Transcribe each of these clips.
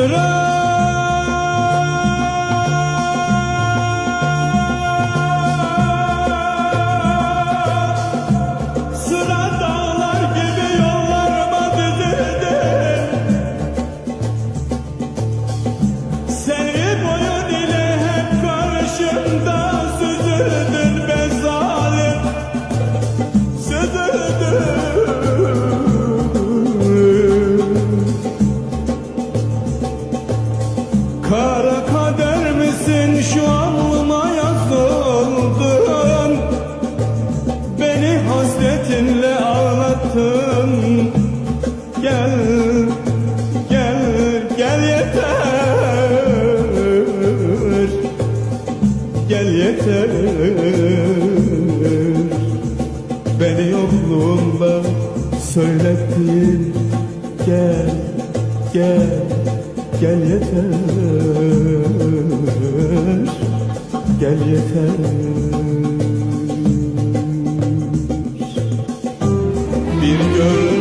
será? gel yeter. Gel yeter. Beni yokluğunla söylettin. Gel, gel, gel yeter. Gel yeter. Bir gör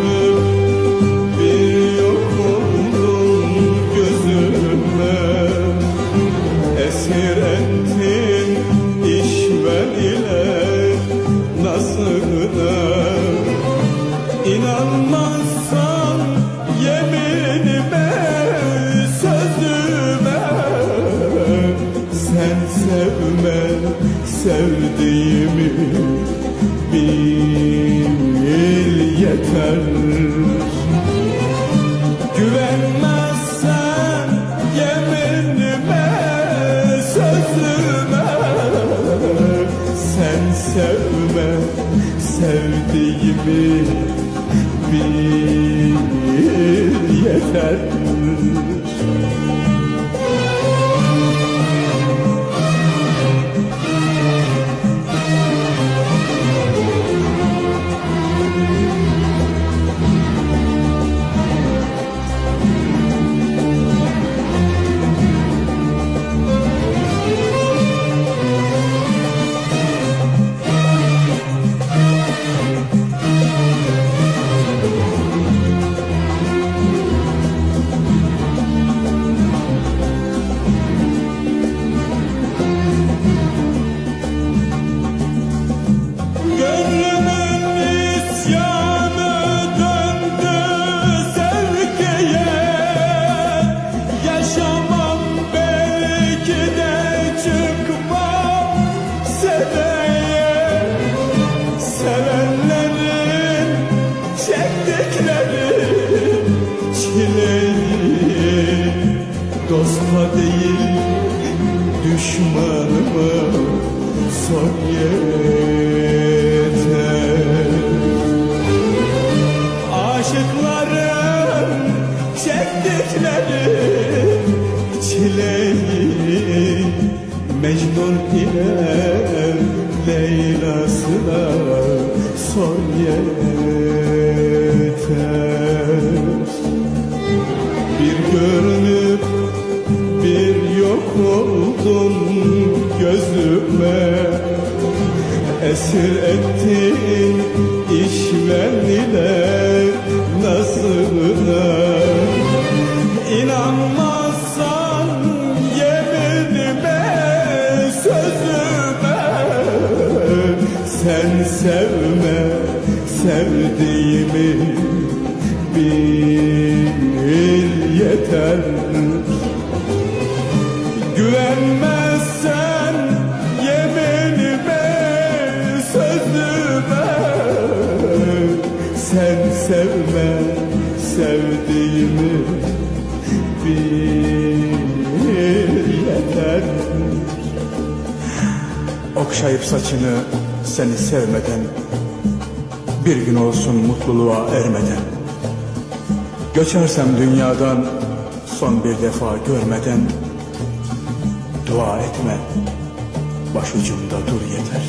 sevme sevdiğimi bil yeter. Güvenmezsen yeminime sözüme Sen sevme sevdiğimi bil yeter Dosta değil düşmanıma son yeter. Aşıkların çektikleri çileyi Mecnun ile Leyla'sına son yeter gözüme Esir ettin işven ile nazına İnanmazsan yeminime sözüme Sen sevme sevdiğimi bil yeter Sen sevme sevdiğimi bil yeter Okşayıp saçını seni sevmeden Bir gün olsun mutluluğa ermeden. Göçersem dünyadan son bir defa görmeden Dua etme başucumda dur yeter.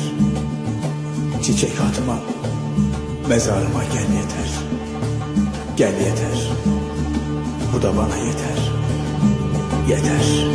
Çiçek atma mezarıma gel yeter. Gel yeter. Bu da bana yeter. Yeter